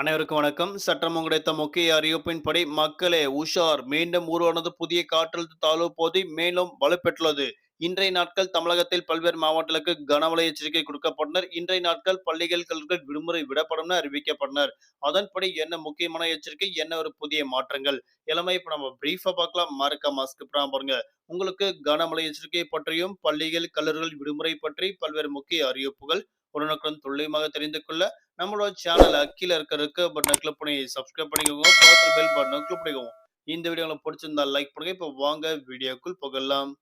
அனைவருக்கும் வணக்கம். சற்றம் கிடைத்த முக்கிய அறிவிப்பின்படி மக்களே உஷார். மீண்டும் உருவானது புதிய காற்றழுத்த தாழ்வு போதி மேலும் வலுப்பெற்றுள்ளது. இன்றைய நாட்கள் தமிழகத்தில் பல்வேறு மாவட்டங்களுக்கு கனமழை எச்சரிக்கை கொடுக்கப்பட்டனர். இன்றைய நாட்கள் பள்ளிகள் கல்விகள் விடுமுறை விடப்படும் என அறிவிக்கப்பட்டனர். அதன்படி என்ன முக்கியமான எச்சரிக்கை என்ன ஒரு புதிய மாற்றங்கள்? எல்லாமே இப்ப நம்ம பிரீஃபா பார்க்கலாம். மறக்க மாஸ்க் பாருங்க. உங்களுக்கு கனமழை எச்சரிக்கை பற்றியும் பள்ளிகள் கல்லூரிகள் விடுமுறை பற்றி பல்வேறு முக்கிய அறிவிப்புகள் உடனுக்குடன் துல்லியமாக தெரிந்து கொள்ள நம்மளோட சேனல் கீழே இருக்க இருக்க பட்டனை கிளிக் பண்ணி சப்ஸ்கிரைப் பண்ணிக்கோங்க. பார்த்து பெல் பட்டனை கிளிக் பண்ணிக்கோங்க. இந்த வீடியோ உங்களுக்கு பிடிச்சிருந்தா லைக் பண்ணுங்க. இப்போ வாங்க வீடியோக்குள் போகலாம்.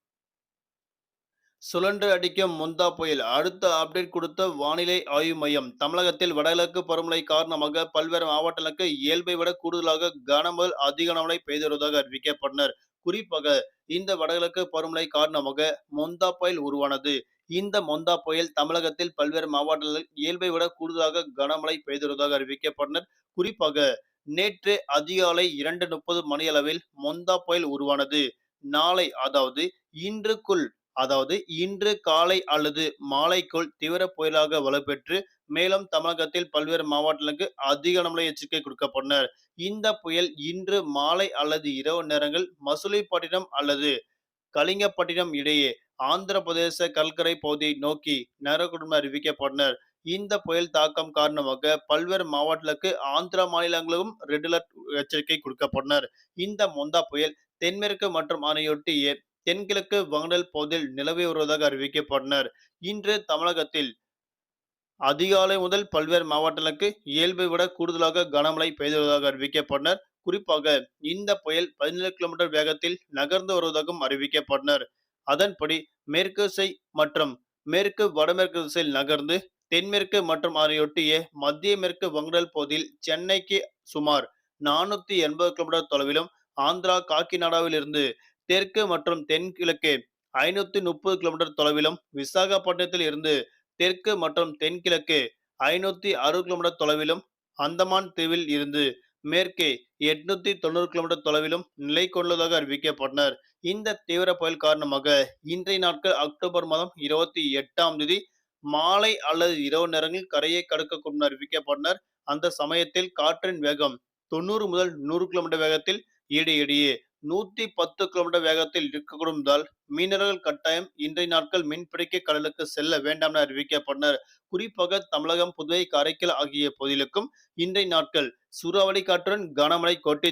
சுழன்று அடிக்கும் முந்தா புயல். அடுத்த அப்டேட் கொடுத்த வானிலை ஆய்வு மையம். தமிழகத்தில் வடகிழக்கு பருவமழை காரணமாக பல்வேறு மாவட்டங்களுக்கு இயல்பை விட கூடுதலாக கனமல் அதிக கனமழை பெய்து வருவதாக அறிவிக்கப்பட்டனர். குறிப்பாக இந்த வடகிழக்கு பருவமழை காரணமாக முந்தா புயல் உருவானது. இந்த மொந்தா புயல் தமிழகத்தில் பல்வேறு மாவட்டங்களில் இயல்பை விட கூடுதலாக கனமழை பெய்துள்ளதாக அறிவிக்கப்பட்டனர். குறிப்பாக நேற்று அதிகாலை இரண்டு முப்பது மணியளவில் மொந்தா புயல் உருவானது. நாளை அதாவது இன்றுக்குள் அதாவது இன்று காலை அல்லது மாலைக்குள் தீவிர புயலாக வலுப்பெற்று மேலும் தமிழகத்தில் பல்வேறு மாவட்டங்களுக்கு அதிக கனமழை எச்சரிக்கை கொடுக்கப்பட்டனர். இந்த புயல் இன்று மாலை அல்லது இரவு நேரங்கள் மசுலிப்பட்டினம் அல்லது கலிங்கப்பட்டினம் இடையே ஆந்திர பிரதேச கல்கரை பகுதியை நோக்கி நகரக்கூடும் அறிவிக்கப்பட்டனர். இந்த புயல் தாக்கம் காரணமாக பல்வேறு மாவட்டங்களுக்கு ஆந்திரா மாநிலங்களும் ரெட் அலர்ட் எச்சரிக்கை கொடுக்கப்பட்டனர். இந்த மொந்தா புயல் தென்மேற்கு மற்றும் அதனையொட்டிய தென்கிழக்கு வங்கடல் பகுதியில் நிலவி வருவதாக அறிவிக்கப்பட்டனர். இன்று தமிழகத்தில் அதிகாலை முதல் பல்வேறு மாவட்டங்களுக்கு இயல்பை விட கூடுதலாக கனமழை பெய்து வருவதாக அறிவிக்கப்பட்டனர். குறிப்பாக இந்த புயல் பதினேழு கிலோமீட்டர் வேகத்தில் நகர்ந்து வருவதாகவும் அறிவிக்கப்பட்டனர். அதன்படி மேற்கு திசை மற்றும் மேற்கு வடமேற்கு திசையில் நகர்ந்து தென்மேற்கு மற்றும் அதனையொட்டிய மத்திய மேற்கு வங்கடல் பகுதியில் சென்னைக்கு சுமார் நானூத்தி எண்பது கிலோமீட்டர் தொலைவிலும் ஆந்திரா காக்கிநாடாவில் இருந்து தெற்கு மற்றும் தென்கிழக்கு ஐநூத்தி முப்பது கிலோமீட்டர் தொலைவிலும் விசாகப்பட்டினத்தில் இருந்து தெற்கு மற்றும் தென்கிழக்கு ஐநூத்தி அறுபது கிலோமீட்டர் தொலைவிலும் அந்தமான் தீவில் இருந்து மேற்கே எட்நூத்தி தொண்ணூறு கிலோமீட்டர் தொலைவிலும் நிலை கொண்டுள்ளதாக அறிவிக்கப்பட்டனர். இந்த தீவிர புயல் காரணமாக இன்றைய நாட்கள் அக்டோபர் மாதம் இருபத்தி எட்டாம் தேதி மாலை அல்லது இரவு நேரங்களில் கரையை கடக்கக்கூடும் அறிவிக்கப்பட்டனர். அந்த சமயத்தில் காற்றின் வேகம் தொண்ணூறு முதல் நூறு கிலோமீட்டர் வேகத்தில் இடையிடையே நூத்தி பத்து கிலோமீட்டர் வேகத்தில் இருக்கக்கூடும் என்றால் மீனவர்கள் கட்டாயம் இன்றைய நாட்கள் மீன்பிடிக்க கடலுக்கு செல்ல வேண்டாம் என அறிவிக்கப்பட்டனர். குறிப்பாக தமிழகம் புதுவை காரைக்கால் ஆகிய பகுதிகளுக்கும் இன்றைய நாட்கள் சூறாவளி காற்றுடன் கனமழை கொட்டி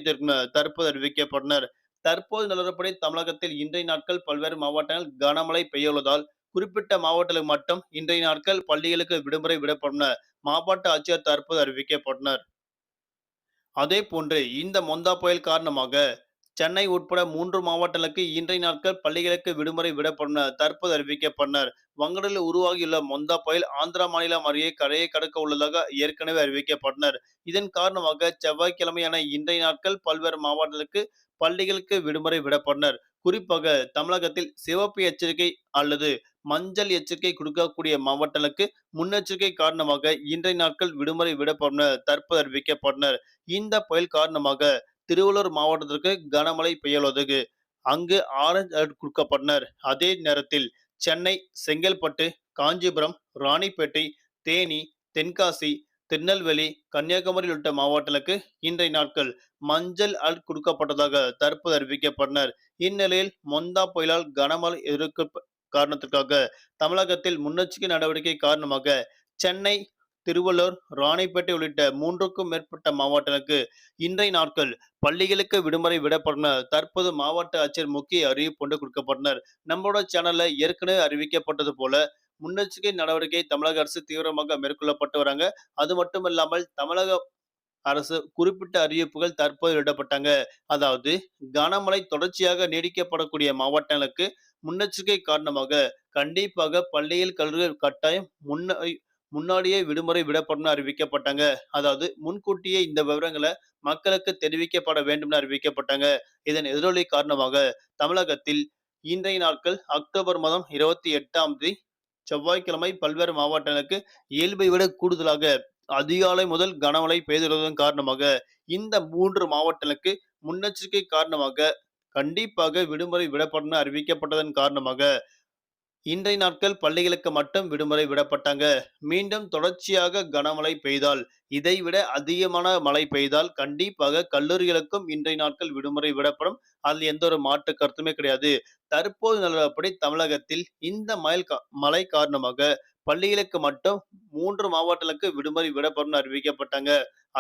தற்போது அறிவிக்கப்பட்டனர். தற்போது நிலவரப்படி தமிழகத்தில் இன்றைய நாட்கள் பல்வேறு மாவட்டங்கள் கனமழை பெய்யுள்ளதால் குறிப்பிட்ட மாவட்டங்களுக்கு மட்டும் இன்றைய நாட்கள் பள்ளிகளுக்கு விடுமுறை விடப்படும் மாவட்ட ஆட்சியர் தற்போது அறிவிக்கப்பட்டனர். அதே போன்று இந்த மொந்தா புயல் காரணமாக சென்னை உட்பட மூன்று மாவட்டங்களுக்கு இன்றைய நாட்கள் பள்ளிகளுக்கு விடுமுறை விடப்படும் தற்போது அறிவிக்கப்பட்டனர். வங்கடலில் உருவாகியுள்ள மொந்தா புயல் ஆந்திரா மாநிலம் அருகே கரையை கடக்க உள்ளதாக ஏற்கனவே அறிவிக்கப்பட்டனர். இதன் காரணமாக செவ்வாய்க்கிழமையான இன்றைய நாட்கள் பல்வேறு மாவட்டங்களுக்கு பள்ளிகளுக்கு விடுமுறை விடப்பட்டனர். குறிப்பாக தமிழகத்தில் சிவப்பு எச்சரிக்கை அல்லது மஞ்சள் எச்சரிக்கை கொடுக்கக்கூடிய மாவட்டங்களுக்கு முன்னெச்சரிக்கை காரணமாக இன்றைய நாட்கள் விடுமுறை விடப்படும் தற்போது அறிவிக்கப்பட்டனர். இந்த புயல் காரணமாக திருவள்ளூர் மாவட்டத்திற்கு கனமழை பெய்யுள்ளது அங்கு ஆரஞ்சு அலர்ட் கொடுக்கப்பட்டனர். அதே நேரத்தில் சென்னை செங்கல்பட்டு காஞ்சிபுரம் ராணிப்பேட்டை தேனி தென்காசி திருநெல்வேலி கன்னியாகுமரி உள்ளிட்ட மாவட்டங்களுக்கு இன்றைய நாட்கள் மஞ்சள் அலர்ட் கொடுக்கப்பட்டதாக தற்போது அறிவிக்கப்பட்டனர். இந்நிலையில் மொந்தா புயலால் கனமழை எதிர்க்க காரணத்திற்காக தமிழகத்தில் முன்னெச்சரிக்கை நடவடிக்கை காரணமாக சென்னை திருவள்ளூர் ராணிப்பேட்டை உள்ளிட்ட மூன்றுக்கும் மேற்பட்ட மாவட்டங்களுக்கு இன்றைய நாட்கள் பள்ளிகளுக்கு விடுமுறை விடப்பட்டனர். தற்போது மாவட்ட ஆட்சியர் முக்கிய அறிவிப்பு கொண்டு கொடுக்கப்பட்டனர். நம்மளோட சேனல்ல ஏற்கனவே அறிவிக்கப்பட்டது போல முன்னெச்சரிக்கை நடவடிக்கை தமிழக அரசு தீவிரமாக மேற்கொள்ளப்பட்டு வராங்க. அது மட்டும் இல்லாமல் தமிழக அரசு குறிப்பிட்ட அறிவிப்புகள் தற்போது விடப்பட்டாங்க அதாவது கனமழை தொடர்ச்சியாக நீடிக்கப்படக்கூடிய மாவட்டங்களுக்கு முன்னெச்சரிக்கை காரணமாக கண்டிப்பாக பள்ளியில் கல்லூரிகள் கட்டாயம் முன்ன முன்னாடியே விடுமுறை விடப்படும்னு அறிவிக்கப்பட்டாங்க. அதாவது முன்கூட்டியே இந்த விவரங்களை மக்களுக்கு தெரிவிக்கப்பட வேண்டும் அறிவிக்கப்பட்டாங்க. இதன் எதிரொலி காரணமாக தமிழகத்தில் இன்றைய நாட்கள் அக்டோபர் மாதம் இருபத்தி எட்டாம் தேதி செவ்வாய்க்கிழமை பல்வேறு மாவட்டங்களுக்கு இயல்பை விட கூடுதலாக அதிகாலை முதல் கனமழை பெய்துள்ளதன் காரணமாக இந்த மூன்று மாவட்டங்களுக்கு முன்னெச்சரிக்கை காரணமாக கண்டிப்பாக விடுமுறை விடப்படும் அறிவிக்கப்பட்டதன் காரணமாக இன்றைய நாட்கள் பள்ளிகளுக்கு மட்டும் விடுமுறை விடப்பட்டாங்க. மீண்டும் தொடர்ச்சியாக கனமழை பெய்தால், இதைவிட அதிகமான மழை பெய்தால் கண்டிப்பாக கல்லூரிகளுக்கும் இன்றைய நாட்கள் விடுமுறை விடப்படும். அதில் எந்த ஒரு மாற்று கருத்துமே கிடையாது. தற்போது நிலவரப்படி தமிழகத்தில் இந்த மயல் கா மழை காரணமாக பள்ளிகளுக்கு மட்டும் மூன்று மாவட்டங்களுக்கு விடுமுறை விடப்படும்னு அறிவிக்கப்பட்டாங்க.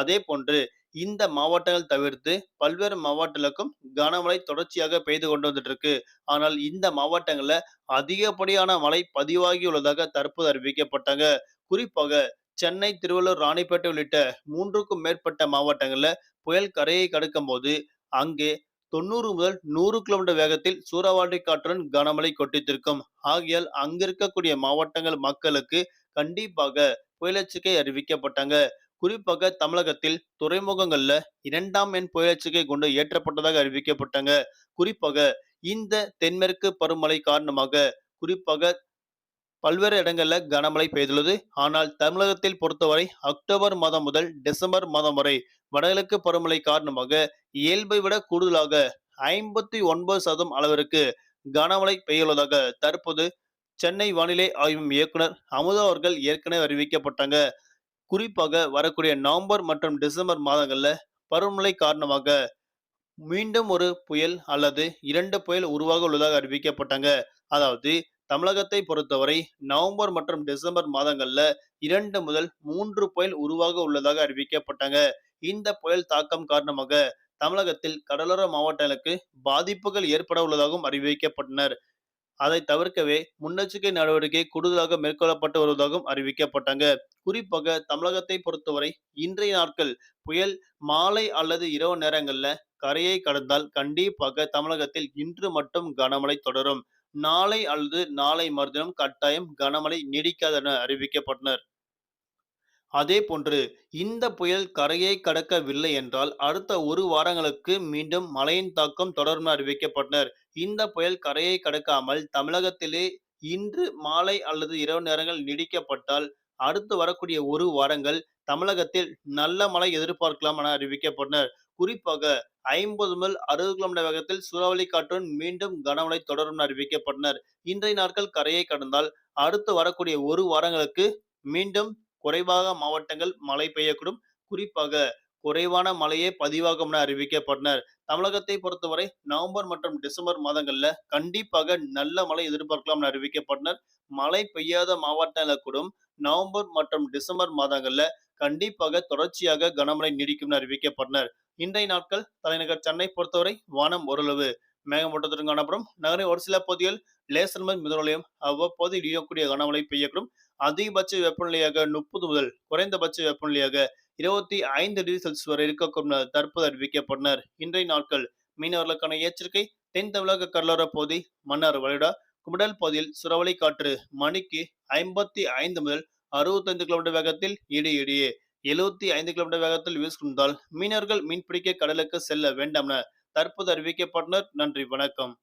அதே போன்று இந்த மாவட்டங்கள் தவிர்த்து பல்வேறு மாவட்டங்களுக்கும் கனமழை தொடர்ச்சியாக பெய்து கொண்டு வந்துட்டு இருக்கு. ஆனால் இந்த மாவட்டங்கள்ல அதிகப்படியான மழை பதிவாகியுள்ளதாக தற்போது அறிவிக்கப்பட்டாங்க. குறிப்பாக சென்னை, திருவள்ளூர், ராணிப்பேட்டை உள்ளிட்ட மூன்றுக்கும் மேற்பட்ட மாவட்டங்கள்ல புயல் கரையை கடக்கும்போது, அங்கே 90 முதல் நூறு கிலோமீட்டர் வேகத்தில் சூறாவளி காற்றுடன் கனமழை கொட்டித்திருக்கும். ஆகையால் அங்க இருக்கக்கூடிய மாவட்டங்கள் மக்களுக்கு கண்டிப்பாக புயலெச்சரிக்கை அறிவிக்கப்பட்டாங்க. குறிப்பாக தமிழகத்தில் துறைமுகங்கள்ல இரண்டாம் எண் புயல் கொண்டு ஏற்றப்பட்டதாக அறிவிக்கப்பட்டாங்க. குறிப்பாக இந்த தென்மேற்கு பருவமழை காரணமாக குறிப்பாக பல்வேறு இடங்கள்ல கனமழை பெய்துள்ளது. ஆனால் தமிழகத்தில் பொறுத்தவரை அக்டோபர் மாதம் முதல் டிசம்பர் மாதம் வரை வடகிழக்கு பருவமழை காரணமாக இயல்பை விட கூடுதலாக 59% அளவிற்கு கனமழை பெய்துள்ளதாக தற்போது சென்னை வானிலை ஆய்வு இயக்குனர் அமுதா அவர்கள் ஏற்கனவே அறிவிக்கப்பட்டாங்க. குறிப்பாக வரக்கூடிய நவம்பர் மற்றும் டிசம்பர் மாதங்களில் பருவமழை காரணமாக மீண்டும் ஒரு புயல் அல்லது இரண்டு புயல் உருவாக உள்ளதாக அறிவிக்கப்பட்டாங்க. அதாவது தமிழகத்தை பொறுத்தவரை நவம்பர் மற்றும் டிசம்பர் மாதங்கள்ல இரண்டு முதல் மூன்று புயல் உருவாக உள்ளதாக அறிவிக்கப்பட்டாங்க. இந்த புயல் தாக்கம் காரணமாக தமிழகத்தில் கடலோர மாவட்டங்களுக்கு பாதிப்புகள் ஏற்பட உள்ளதாகவும் அறிவிக்கப்பட்டனர். அதை தவிர்க்கவே முன்னெச்சரிக்கை நடவடிக்கை கூடுதலாக மேற்கொள்ளப்பட்டு வருவதாகவும் அறிவிக்கப்பட்டாங்க. குறிப்பாக தமிழகத்தை பொறுத்தவரை இன்றைய நாட்கள் புயல் மாலை அல்லது இரவு நேரங்களில் கரையை கடந்தால் கண்டிப்பாக தமிழகத்தில் இன்று மட்டும் கனமழை தொடரும். நாளை அல்லது நாளை மறுதினம் கட்டாயம் கனமழை நீடிக்காது என அறிவிக்கப்பட்டனர். அதே போன்று இந்த புயல் கரையை கடக்கவில்லை என்றால் அடுத்த ஒரு வாரங்களுக்கு மீண்டும் மழையின் தாக்கம் தொடரும் அறிவிக்கப்பட்டனர். இந்த புயல் கரையை கடக்காமல் தமிழகத்திலே இன்று மாலை அல்லது இரவு நேரங்கள் நீடிக்கப்பட்டால் அடுத்து வரக்கூடிய ஒரு வாரங்கள் தமிழகத்தில் நல்ல மழை எதிர்பார்க்கலாம் என அறிவிக்கப்பட்டனர். குறிப்பாக 50 முதல் 60 கிலோமீட்டர் வேகத்தில் சூறாவளி காற்றுடன் மீண்டும் கனமழை தொடரும் என அறிவிக்கப்பட்டனர். இன்றைய நாட்கள் கரையை கடந்தால் அடுத்து வரக்கூடிய ஒரு வாரங்களுக்கு மீண்டும் குறைவாக மாவட்டங்கள் மழை பெய்யக்கூடும். குறிப்பாக குறைவான மழையே பதிவாகும் என அறிவிக்கப்பட்டனர். தமிழகத்தை பொறுத்தவரை நவம்பர் மற்றும் டிசம்பர் மாதங்கள்ல கண்டிப்பாக நல்ல மழை எதிர்பார்க்கலாம் என அறிவிக்கப்பட்டனர். மழை பெய்யாத மாவட்டங்கள் கூடும் நவம்பர் மற்றும் டிசம்பர் மாதங்கள்ல கண்டிப்பாக தொடர்ச்சியாக கனமழை நீடிக்கும் என அறிவிக்கப்பட்டனர். இன்றைய நாட்கள் தலைநகர் சென்னை பொறுத்தவரை வானம் ஓரளவு மேகமூட்டத்துடன் காணப்படும். நகரின் ஒரு சில பகுதிகள் லேசர் முதல் மிதமானமழையும் அவ்வப்போது இடியக்கூடிய கனமழை பெய்யக்கூடும். அதிகபட்ச வெப்பநிலையாக 30 முதல் குறைந்தபட்ச வெப்பநிலையாக 25 டிகிரி செல்சியஸ் வரை இருக்கக்கூடும் தற்போது அறிவிக்கப்பட்டனர். இன்றைய நாட்கள் மீனவர்களுக்கான எச்சரிக்கை தென் தமிழக கடலோர பகுதி, மன்னார் வளைடா குமடல் பகுதியில் சுரவளி காற்று மணிக்கு 55 முதல் 65 கிலோமீட்டர் வேகத்தில் இடி இடையே 75 கிலோமீட்டர் வேகத்தில் வீசுகின்றால் மீனவர்கள் மீன்பிடிக்க கடலுக்கு செல்ல வேண்டாம் என தற்போது அறிவிக்கப்பட்டனர். நன்றி வணக்கம்.